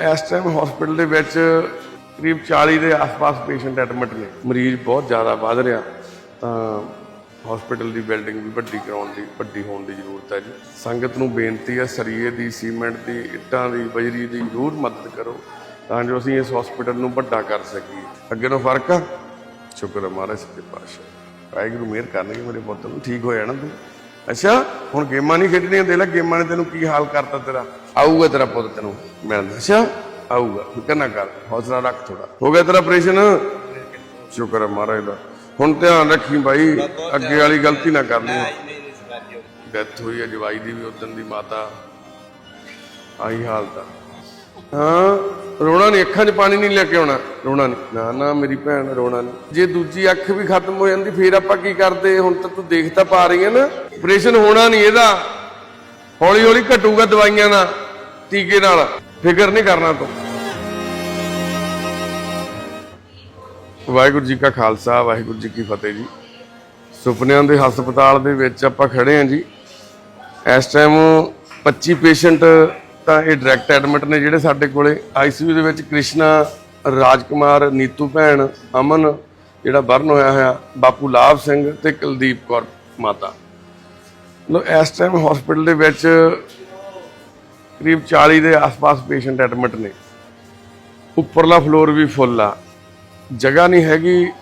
ਇਸ time hospital ਦੇ ਵਿੱਚ ਕਰੀਬ 40 ਦੇ ਆਸ-ਪਾਸ ਪੇਸ਼ੈਂਟ ਐਡਮਿਟ ਨੇ। ਮਰੀਜ਼ ਬਹੁਤ ਜ਼ਿਆਦਾ ਵੱਧ ਰਿਹਾ। ਤਾਂ ਹਸਪੀਟਲ ਦੀ ਬਿਲਡਿੰਗ ਵੀ ਵੱਡੀ ਕਰਾਉਣ ਦੀ, ਵੱਡੀ ਹੋਣ ਦੀ ਜ਼ਰੂਰਤ ਹੈ ਜੀ। ਸੰਗਤ ਨੂੰ ਬੇਨਤੀ ਹੈ, ਸਰੀਏ ਦੀ, ਸੀਮੈਂਟ ਦੀ, ਇੱਟਾਂ ਦੀ, ਬਜਰੀ ਦੀ ਜ਼ਰੂਰ ਮਦਦ ਕਰੋ ਤਾਂ ਜੋ ਅਸੀਂ ਇਸ ਹਸਪੀਟਲ ਨੂੰ ਵੱਡਾ ਕਰ ਸਕੀਏ। ਅੱਗੇ ਨੂੰ ਫ਼ਰਕ ਆ। ਸ਼ੁਕਰ ਹੈ ਮਹਾਰਾਜ, ਸੱਚੇ ਪਾਤਸ਼ਾਹ। ਵਾਹਿਗੁਰੂ, ਮਿਹਰ ਕਰਨਗੇ ਮੇਰੇ ਪੁੱਤ ਨੂੰ। ਠੀਕ ਹੋ ਜਾਣਾ ਤੂੰ? ਅੱਛਾ ਹੁਣ ਗੇਮਾਂ ਨਹੀਂ ਖੇਡਣੀਆਂ ਦੇ ਲੈ ਗੇਮਾਂ ਨੇ ਤੈਨੂੰ ਕੀ ਹਾਲ ਕਰਤਾ ਤੇਰਾ ਆਊਗਾ ਤੇਰਾ ਪੁੱਤ ਤੈਨੂੰ ਮਿਲਣ ਅੱਛਾ ਆਊਗਾ ਫਿਕਰ ਨਾ ਕਰ ਹੌਸਲਾ ਰੱਖ ਥੋੜਾ ਹੋ ਗਿਆ ਤੇਰਾ ਆਪਰੇਸ਼ਨ ਸ਼ੁਕਰ ਹੈ ਮਹਾਰਾਜ ਦਾ ਹੁਣ ਧਿਆਨ ਰੱਖੀ ਬਾਈ ਅੱਗੇ ਵਾਲੀ ਗਲਤੀ ਨਾ ਕਰਨੀ ਡੈਥ ਹੋਈ ਹੈ ਜਵਾਈ ਦੀ ਵੀ ਉਦੋਂ ਦੀ ਮਾਤਾ ਆਈ ਹਾਲਤ ਆ ਹਾਂ, ਰੋਣਾ ਨਹੀਂ ਅੱਖਾਂ 'ਚ ਪਾਣੀ ਨਹੀਂ ਲੈ ਕੇ ਆਉਣਾ। ਰੋਣਾ ਨਹੀਂ ਨਾ ਨਾ, ਮੇਰੀ ਭੈਣ, ਰੋਣਾ ਨਹੀਂ ਜੇ ਦੂਜੀ ਅੱਖ ਵੀ ਖਤਮ ਹੋ ਜਾਂਦੀ, ਫੇਰ ਆਪਾਂ ਕੀ ਕਰਦੇ? ਹੁਣ ਤਾਂ ਤੂੰ ਦੇਖ ਤਾਂ ਪਾ ਰਹੀ ਹੈ ਨਾ। ਆਪਰੇਸ਼ਨ ਹੋਣਾ ਨਹੀਂ ਇਹਦਾ। ਹੌਲੀ ਹੌਲੀ ਘਟੂਗਾ ਦਵਾਈਆਂ ਨਾਲ, ਟੀਕੇ ਨਾਲ। ਫਿਕਰ ਨਹੀਂ ਕਰਨਾ ਤੂੰ। ਵਾਹਿਗੁਰੂ ਜੀ ਕਾ ਖਾਲਸਾ, ਵਾਹਿਗੁਰੂ ਜੀ ਕੀ ਫਤਿਹ ਜੀ। ਸੁਪਨਿਆਂ ਦੇ ਹਸਪਤਾਲ ਦੇ ਵਿੱਚ ਆਪਾਂ ਖੜੇ ਹਾਂ ਜੀ। ਇਸ ਟਾਈਮ 25 ਪੇਸ਼ੈਂਟ ਤਾਂ ਇਹ ਡਾਇਰੈਕਟ ਐਡਮਿਟ ਨੇ ਜਿਹੜੇ ਸਾਡੇ ਕੋਲੇ ਆਈਸੀਯੂ ਦੇ ਵਿੱਚ ਕ੍ਰਿਸ਼ਨਾ, ਰਾਜਕੁਮਾਰ, ਨੀਤੂ ਭੈਣ, ਅਮਨ, ਜਿਹੜਾ ਬਰਨ ਹੋਇਆ ਹੋਇਆ, ਬਾਪੂ ਲਾਭ ਸਿੰਘ ਤੇ ਕੁਲਦੀਪ ਕੌਰ ਮਾਤਾ। ਲੋ ਇਸ ਟਾਈਮ ਹਸਪੀਟਲ ਦੇ ਵਿੱਚ ਕਰੀਬ 40 ਦੇ ਆਸ-ਪਾਸ ਪੇਸ਼ੈਂਟ ਐਡਮਿਟ ਨੇ। ਉੱਪਰਲਾ ਫਲੋਰ ਵੀ ਫੁੱਲ ਆ। ਜਗ੍ਹਾ ਨਹੀਂ ਹੈਗੀ,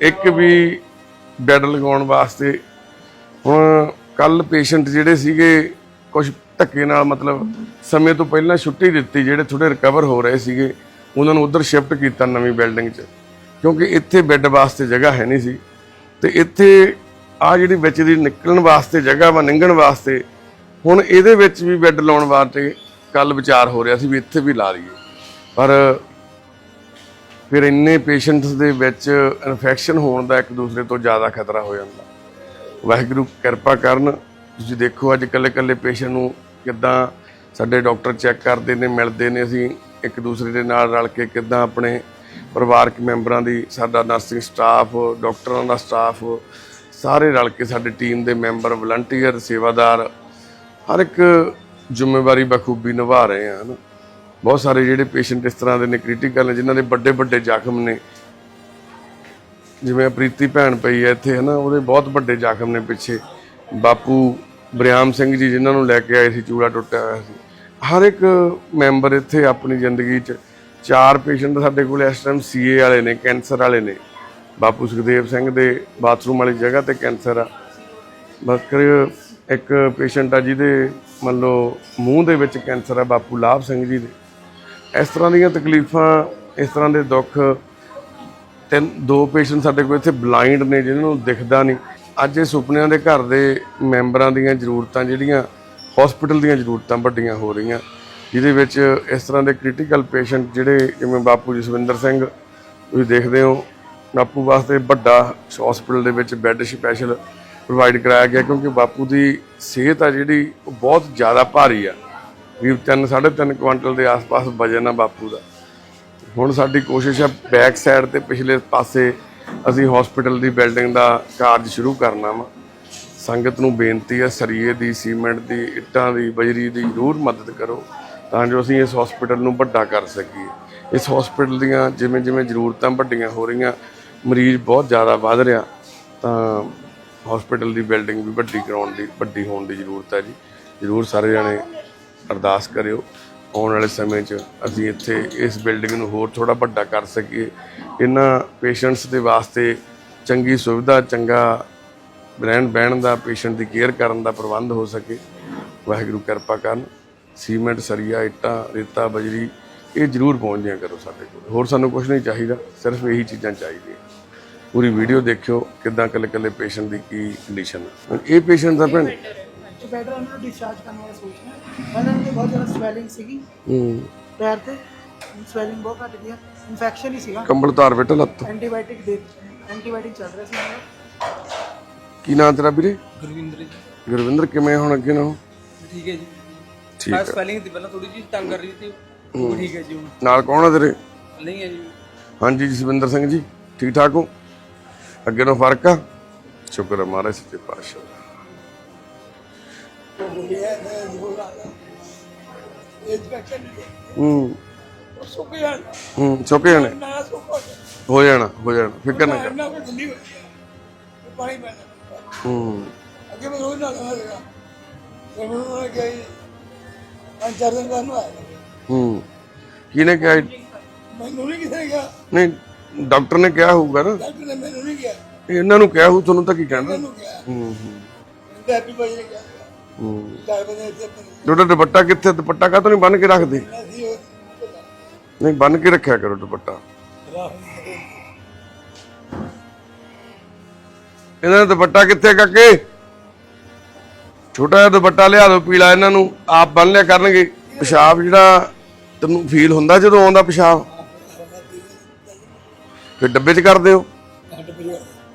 ਇੱਕ ਵੀ ਬੈੱਡ ਲਗਾਉਣ ਵਾਸਤੇ। ਹੁਣ ਕੱਲ ਪੇਸ਼ੈਂਟ ਜਿਹੜੇ ਸੀਗੇ ਕੁਝ ਧੱਕੇ ਨਾਲ ਮਤਲਬ ਸਮੇਂ ਤੋਂ ਪਹਿਲਾਂ ਛੁੱਟੀ ਦਿੱਤੀ ਜਿਹੜੇ ਥੋੜੇ ਰਿਕਵਰ ਹੋ ਰਹੇ ਸੀਗੇ, ਉਹਨਾਂ ਨੂੰ ਉਧਰ ਸ਼ਿਫਟ ਕੀਤਾ ਨਵੀਂ ਬਿਲਡਿੰਗ 'ਚ। ਕਿਉਂਕਿ ਇੱਥੇ ਬੈੱਡ ਵਾਸਤੇ ਜਗ੍ਹਾ ਹੈ ਨਹੀਂ ਸੀ। ਤੇ ਇੱਥੇ ਆ ਜਿਹੜੀ ਵਿੱਚ ਦੀ ਨਿਕਲਣ ਵਾਸਤੇ ਜਗ੍ਹਾ ਵਾ ਨਿੰਗਣ ਵਾਸਤੇ, ਹੁਣ ਇਹਦੇ ਵਿੱਚ ਵੀ ਬੈੱਡ ਲਾਉਣ ਵਾਸਤੇ ਕੱਲ ਵਿਚਾਰ ਹੋ ਰਿਹਾ ਸੀ ਵੀ ਇੱਥੇ ਵੀ ਲਾ ਲਈਏ। ਪਰ ਫਿਰ ਇੰਨੇ ਪੇਸ਼ੈਂਟਸ ਦੇ ਵਿੱਚ ਇਨਫੈਕਸ਼ਨ ਹੋਣ ਦਾ ਇੱਕ ਦੂਸਰੇ ਤੋਂ ਜ਼ਿਆਦਾ ਖਤਰਾ ਹੋ ਜਾਂਦਾ। ਵਾਹਿਗੁਰੂ ਕਿਰਪਾ ਕਰਨ, ਤੁਸੀਂ ਦੇਖੋ ਅੱਜ ਕੱਲੇ ਕੱਲੇ ਪੇਸ਼ੈਂਟ ਨੂੰ ਕਿੱਦਾਂ ਸਾਡੇ ਡਾਕਟਰ ਚੈੱਕ ਕਰਦੇ ਨੇ, ਮਿਲਦੇ ਨੇ, ਅਸੀਂ ਇੱਕ ਦੂਸਰੇ ਦੇ ਨਾਲ ਰਲ ਕੇ ਕਿੱਦਾਂ ਆਪਣੇ ਪਰਿਵਾਰਕ ਮੈਂਬਰਾਂ ਦੀ, ਸਾਡਾ ਨਰਸਿੰਗ ਸਟਾਫ, ਡਾਕਟਰਾਂ ਦਾ ਸਟਾਫ, ਸਾਰੇ ਰਲ ਕੇ ਸਾਡੀ ਟੀਮ ਦੇ ਮੈਂਬਰ, ਵਲੰਟੀਅਰ, ਸੇਵਾਦਾਰ, ਹਰ ਇੱਕ ਜ਼ਿੰਮੇਵਾਰੀ ਬਖੂਬੀ ਨਿਭਾ ਰਹੇ ਹਨ। ਬਹੁਤ ਸਾਰੇ ਜਿਹੜੇ ਪੇਸ਼ੈਂਟ ਇਸ ਤਰ੍ਹਾਂ ਦੇ ਨੇ ਕ੍ਰਿਟੀਕਲ ਨੇ, ਜਿਨ੍ਹਾਂ ਦੇ ਵੱਡੇ ਵੱਡੇ ਜ਼ਖਮ ਨੇ। ਜਿਵੇਂ ਪ੍ਰੀਤੀ ਭੈਣ ਪਈ ਹੈ ਇੱਥੇ, ਹਨਾ, ਉਹਦੇ ਬਹੁਤ ਵੱਡੇ ਜ਼ਖਮ ਨੇ ਪਿੱਛੇ। ਬਾਪੂ ਬਰਿਆਮ ਸਿੰਘ ਜੀ ਜਿਨ੍ਹਾਂ ਨੂੰ ਲੈ ਕੇ ਆਏ ਸੀ, ਚੂੜਾ ਟੁੱਟਿਆ ਹੋਇਆ ਸੀ। ਹਰ ਇੱਕ ਮੈਂਬਰ ਇੱਥੇ ਆਪਣੀ ਜ਼ਿੰਦਗੀ 'ਚ ਚਾਰ ਪੇਸ਼ੈਂਟ ਸਾਡੇ ਕੋਲ ਇਸ ਟਾਈਮ ਸੀਏ ਵਾਲੇ ਨੇ, ਕੈਂਸਰ ਵਾਲੇ ਨੇ। ਬਾਪੂ ਸੁਖਦੇਵ ਸਿੰਘ ਦੇ ਬਾਥਰੂਮ ਵਾਲੀ ਜਗ੍ਹਾ ਤੇ ਕੈਂਸਰ ਆ। ਬਕਰ ਇੱਕ ਪੇਸ਼ੈਂਟ ਆ ਜਿਹਦੇ ਮੰਨ ਲਓ ਮੂੰਹ ਦੇ ਵਿੱਚ ਕੈਂਸਰ ਆ, ਬਾਪੂ ਲਾਭ ਸਿੰਘ ਜੀ ਦੇ। ਇਸ ਤਰ੍ਹਾਂ ਦੀਆਂ ਤਕਲੀਫਾਂ, ਇਸ ਤਰ੍ਹਾਂ ਦੇ ਦੁੱਖ, ਤਿੰਨ, ਦੋ ਪੇਸ਼ੈਂਟ ਸਾਡੇ ਕੋਲ ਇੱਥੇ ਬਲਾਈਂਡ ਨੇ, ਜਿਨ੍ਹਾਂ ਨੂੰ ਦਿਖਦਾ ਨਹੀਂ। ਅੱਜ ਇਹ ਸੁਪਨਿਆਂ ਦੇ ਘਰ ਦੇ ਮੈਂਬਰਾਂ ਦੀਆਂ ਜ਼ਰੂਰਤਾਂ ਜਿਹੜੀਆਂ ਹਸਪੀਟਲ ਦੀਆਂ ਜ਼ਰੂਰਤਾਂ ਵੱਡੀਆਂ ਹੋ ਰਹੀਆਂ, ਜਿਹਦੇ ਵਿੱਚ ਇਸ ਤਰ੍ਹਾਂ ਦੇ ਕ੍ਰਿਟੀਕਲ ਪੇਸ਼ੈਂਟ ਜਿਹੜੇ ਜਿਵੇਂ ਬਾਪੂ ਜਸਵਿੰਦਰ ਸਿੰਘ, ਤੁਸੀਂ ਦੇਖਦੇ ਹੋ, ਬਾਪੂ ਵਾਸਤੇ ਵੱਡਾ ਹਸਪੀਟਲ ਦੇ ਵਿੱਚ ਬੈੱਡ ਸਪੈਸ਼ਲ ਪ੍ਰੋਵਾਈਡ ਕਰਾਇਆ ਗਿਆ, ਕਿਉਂਕਿ ਬਾਪੂ ਦੀ ਸਿਹਤ ਆ ਜਿਹੜੀ, ਉਹ ਬਹੁਤ ਜ਼ਿਆਦਾ ਭਾਰੀ ਆ। ਵੀ 3 3.5 ਕੁਇੰਟਲ ਦੇ ਆਸ-ਪਾਸ ਵਜਨ ਆ ਬਾਪੂ ਦਾ। ਹੁਣ ਸਾਡੀ ਕੋਸ਼ਿਸ਼ ਆ ਬੈਕ ਸਾਈਡ ਤੇ ਪਿਛਲੇ ਪਾਸੇ ਅਸੀਂ ਹਸਪੀਟਲ ਦੀ ਬਿਲਡਿੰਗ ਦਾ ਕਾਰਜ ਸ਼ੁਰੂ ਕਰਨਾ ਵਾ। ਸੰਗਤ ਨੂੰ ਬੇਨਤੀ ਹੈ, ਸਰੀਏ ਦੀ, ਸੀਮੈਂਟ ਦੀ, ਇੱਟਾਂ ਦੀ, ਬਜਰੀ ਦੀ ਜ਼ਰੂਰ ਮਦਦ ਕਰੋ ਤਾਂ ਜੋ ਅਸੀਂ ਇਸ ਹਸਪੀਟਲ ਨੂੰ ਵੱਡਾ ਕਰ ਸਕੀਏ। ਇਸ ਹਸਪੀਟਲ ਦੀਆਂ ਜਿਵੇਂ ਜਿਵੇਂ ਜ਼ਰੂਰਤਾਂ ਵੱਡੀਆਂ ਹੋ ਰਹੀਆਂ, ਮਰੀਜ਼ ਬਹੁਤ ਜ਼ਿਆਦਾ ਵੱਧ ਰਿਹਾ, ਤਾਂ ਹਸਪੀਟਲ ਦੀ ਬਿਲਡਿੰਗ ਵੀ ਵੱਡੀ ਕਰਾਉਣ ਦੀ, ਵੱਡੀ ਹੋਣ ਦੀ ਜ਼ਰੂਰਤ ਹੈ ਜੀ। ਜ਼ਰੂਰ ਸਾਰੇ ਜਣੇ ਅਰਦਾਸ ਕਰਿਓ। ਆਉਣ ਵਾਲੇ ਸਮੇਂ 'ਚ ਅਸੀਂ ਇੱਥੇ ਇਸ ਬਿਲਡਿੰਗ ਨੂੰ ਹੋਰ ਥੋੜਾ ਵੱਡਾ ਕਰ ਸਕੀਏ। ਇਹਨਾਂ ਪੇਸ਼ੈਂਟਸ ਦੇ ਵਾਸਤੇ ਚੰਗੀ ਸੁਵਿਧਾ, ਚੰਗਾ ਰਹਿਣ ਬਹਿਣ ਦਾ ਪੇਸ਼ੈਂਟ ਦੀ ਕੇਅਰ ਕਰਨ ਦਾ ਪ੍ਰਬੰਧ ਹੋ ਸਕੇ। ਵਾਹਿਗੁਰੂ ਕਿਰਪਾ ਕਰਨ। ਸੀਮੈਂਟ, ਸਰੀਆ, ਇੱਟਾਂ, ਰੇਤਾ, ਬਜਰੀ, ਇਹ ਜ਼ਰੂਰ ਪਹੁੰਚਦੀਆਂ ਕਰੋ ਸਾਡੇ ਕੋਲ। ਹੋਰ ਸਾਨੂੰ ਕੁਝ ਨਹੀਂ ਚਾਹੀਦਾ, ਸਿਰਫ ਇਹੀ ਚੀਜ਼ਾਂ ਚਾਹੀਦੀਆਂ। ਪੂਰੀ ਵੀਡੀਓ ਦੇਖਿਓ ਕਿਦਾਂ ਕੱਲੇ ਕੱਲੇ ਪੇਸ਼ੈਂਟ ਦੀ ਕੀ ਕੰਡੀਸ਼ਨ ਹੈ। ਇਹ ਪੇਸ਼ੈਂਟ ਦਾ ਭੈਣ ਬੈਟਰ ਉਹਨਾਂ ਨੂੰ ਡਿਸਚਾਰਜ ਕਰਨ ਵਾਲਾ ਸੋਚ ਰਿਹਾ ਉਹਨਾਂ ਨੂੰ ਬਹੁਤ ਜ਼ਿਆਦਾ ਸਵੈਲਿੰਗ ਸੀਗੀ। ਹੂੰ। ਪੈਰ ਤੇ ਸਵੈਲਿੰਗ ਬਹੁਤ ਘਟ ਗਿਆ। ਇਨਫੈਕਸ਼ਨ ਹੀ ਸੀਗਾ। ਕੰਬਲ ਤਾਰ ਬੇਟਾ ਲੱਤ। ਐਂਟੀਬਾਇਓਟਿਕ ਦੇ ਐਂਟੀਬਾਇਓਟਿਕ ਚੱਲ ਰਿਹਾ ਸੀ ਉਹਨਾਂ ਦਾ। ਕੀ ਨਾਂ ਤੇਰਾ ਵੀਰੇ? ਗੁਰਵਿੰਦਰ ਜੀ। ਗੁਰਵਿੰਦਰ ਕਿਵੇਂ ਹੁਣ ਅੱਗੇ ਨਾ? ਠੀਕ ਹੈ ਜੀ। ਠੀਕ ਮੈਂ ਹੈ। ਸਪੈਲਿੰਗ ਦੀ ਪਹਿਲਾਂ ਥੋੜੀ ਜਿਹੀ ਤੰਗ ਕਰ ਰਹੀ ਸੀ ਉਹ ਠੀਕ ਹੈ ਜੀ ਹੁਣ। ਨਾਲ ਕੌਣ ਆ ਤੇਰੇ? ਨਹੀਂ ਹੈ ਜੀ। ਹਾਂਜੀ ਜਸਵਿੰਦਰ ਸਿੰਘ ਜੀ। ਠੀਕ ਠਾਕ ਹੋ? ਅੱਗੇ ਨੂੰ ਫ਼ਰਕ ਆ? ਸ਼ੁਕਰ ਹੈ ਮਹਾਰਾਜ ਸੱਚੇ ਪਾਤਸ਼ਾਹ। ਹੂੰ। ਸੁੱਕ ਜਾਣ ਹੂੰ ਸੁੱਕ ਜਾਣੇ। ਨਾ ਸੁੱਕ ਹੋ ਜਾਣਾ ਹੋ ਜਾਣਾ ਫਿਕਰ ਨਾ ਕਰ। ਇੰਨਾ ਕੋਈ ਠੰਡੀ ਹੋਈ ਹੈ। ਪਾਣੀ ਪੈਣਾ ਹੂੰ। ਅੱਗੇ ਮੈਂ ਰੋਜ਼ ਨਾਲ ਲਗਾ ਤੇ ਮੈਨੂੰ ਉਹਨਾਂ ਨੇ ਕਿਹਾ ਜੀ ਪੰਜ ਚਾਰ ਦਿਨ ਬਾਅਦ ਨੂੰ ਆਇਆ ਹੂੰ ਕਿਹਨੇ ਕਿਹਾ ਜੀ? ਮੈਨੂੰ ਨਹੀਂ ਕਿਸੇ ਨੇ ਕਿਹਾ ਨਹੀਂ ਡਾਕਟਰ ਨੇ ਕਿਹਾ ਹੋਊਗਾ ਨਾ। ਡਾਕਟਰ ਨੇ ਮੈਨੂੰ ਨਹੀਂ ਕਿਹਾ। ਇਹਨਾਂ ਨੂੰ ਕਿਹਾ ਹੋਊ ਤੁਹਾਨੂੰ ਤਾਂ ਕੀ ਕਹਿਣਾ? ਹੂੰ ਹੂੰ। ਹੈਪੀ ਭਾਈ ਨੇ ਕਿਹਾ। ਇੱਥੇ ਤੁਹਾਡਾ ਦੁਪੱਟਾ ਕਿੱਥੇ? ਦੁਪੱਟਾ ਕਾਹਤੋਂ ਨਹੀਂ ਬੰਨ ਕੇ ਰੱਖਦੇ? ਅਸੀਂ ਨਹੀਂ ਬੰਨ ਕੇ ਰੱਖਿਆ ਕਰੋ ਦੁਪੱਟਾ। ਇਹਨਾਂ ਦਾ ਦੁਪੱਟਾ ਕਿੱਥੇ ਕਾਕੇ? ਛੋਟਾ ਜਿਹਾ ਦੁਪੱਟਾ ਲਿਆ ਦਿਓ ਪੀਲਾ ਇਹਨਾਂ ਨੂੰ ਆਪ ਬੰਨ ਲਿਆ ਕਰਨਗੇ। ਪਿਸ਼ਾਬ ਜਿਹੜਾ ਤੈਨੂੰ ਫੀਲ ਹੁੰਦਾ ਜਦੋਂ ਆਉਂਦਾ ਪਿਸ਼ਾਬ? ਫਿਰ ਡੱਬੇ 'ਚ ਕਰਦੇ ਹੋ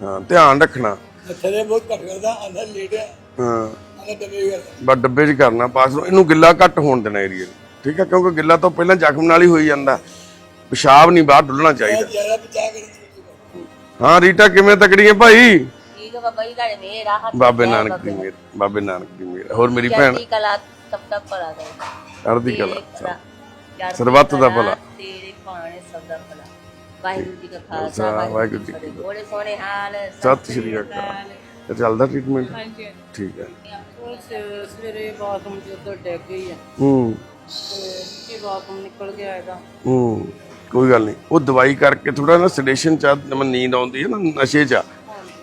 ਹਾਂ ਧਿਆਨ ਰੱਖਣਾ। ਥੱਲੇ ਬਹੁਤ ਘੱਟ ਕਰਦਾ ਅੰਦਰ ਲੇਟਿਆ ਹਾਂ। ਬਸ ਡੱਬੇ 'ਚ ਕਰਨਾ ਪਾਸ ਨੂੰ। ਇਹਨੂੰ ਗਿੱਲਾ ਘੱਟ ਹੋਣ ਦੇਣਾ ਏਰੀਆ ਨੂੰ ਠੀਕ ਹੈ ਕਿਉਂਕਿ ਗਿੱਲਾ ਤਾਂ ਪਹਿਲਾਂ ਜ਼ਖਮ ਨਾਲ ਹੀ ਹੋਈ ਜਾਂਦਾ। ਪਿਸ਼ਾਬ ਨਹੀਂ ਬਾਹਰ ਡੁੱਲਣਾ ਚਾਹੀਦਾ। ਹਾਂ? ਰੀਟਾ ਕਿਵੇਂ ਤਕੜੀ ਹੈ ਭਾਈ? ਠੀਕ ਹੈ ਬਾਬਾ ਜੀ ਤੁਹਾਡੇ ਮੇਰਾ ਹੱਥ ਬਾਬੇ ਨਾਨਕ ਦੀ ਮੇਰ ਬਾਬੇ ਨਾਨਕ ਦੀ ਮੇਰ ਹੋਰ ਮੇਰੀ ਭੈਣ? ਚੜ੍ਹਦੀ ਕਲਾ ਤਬ ਤੱਕ ਭਲਾ ਦੇ ਅਰਦੀ ਕਲਾ ਸਰਬੱਤ ਦਾ ਭਲਾ। ਤੇਰੇ ਪਾਣੇ ਸਭ ਦਾ ਭਲਾ। ਵਾਹਿਗੁਰੂ ਜੀ ਕਾ ਖਾਲਸਾ, ਵਾਹਿਗੁਰੂ ਜੀ ਕੀ ਫਤਿਹ। ਸੋਹਣੇ ਹਾਲ ਸਤਿ ਸ਼੍ਰੀ ਅਕਾਲ। ਚੱਲਦਾ ਟ੍ਰੀਟਮੈਂਟ ਹਾਂਜੀ। ਠੀਕ ਹੈ। ਸ- ਸਵੇਰੇ ਬਾਥਰੂਮ ਚ ਉੱਧਰ ਡਿੱਗ ਗਈ ਆ। ਹੂੰ। ਤੇ ਕੀ ਬਾਥਰੂਮ ਨਿਕਲ ਗਿਆ ਹੈਗਾ। ਹੂੰ ਕੋਈ ਗੱਲ ਨਹੀਂ। ਉਹ ਦਵਾਈ ਕਰਕੇ ਥੋੜਾ ਨਾ ਸੈਡੇਸ਼ਨ ਚ ਆ, ਨੀਂਦ ਆਉਂਦੀ ਹੈ ਨਾ ਨਸ਼ੇ ਚ ਆ।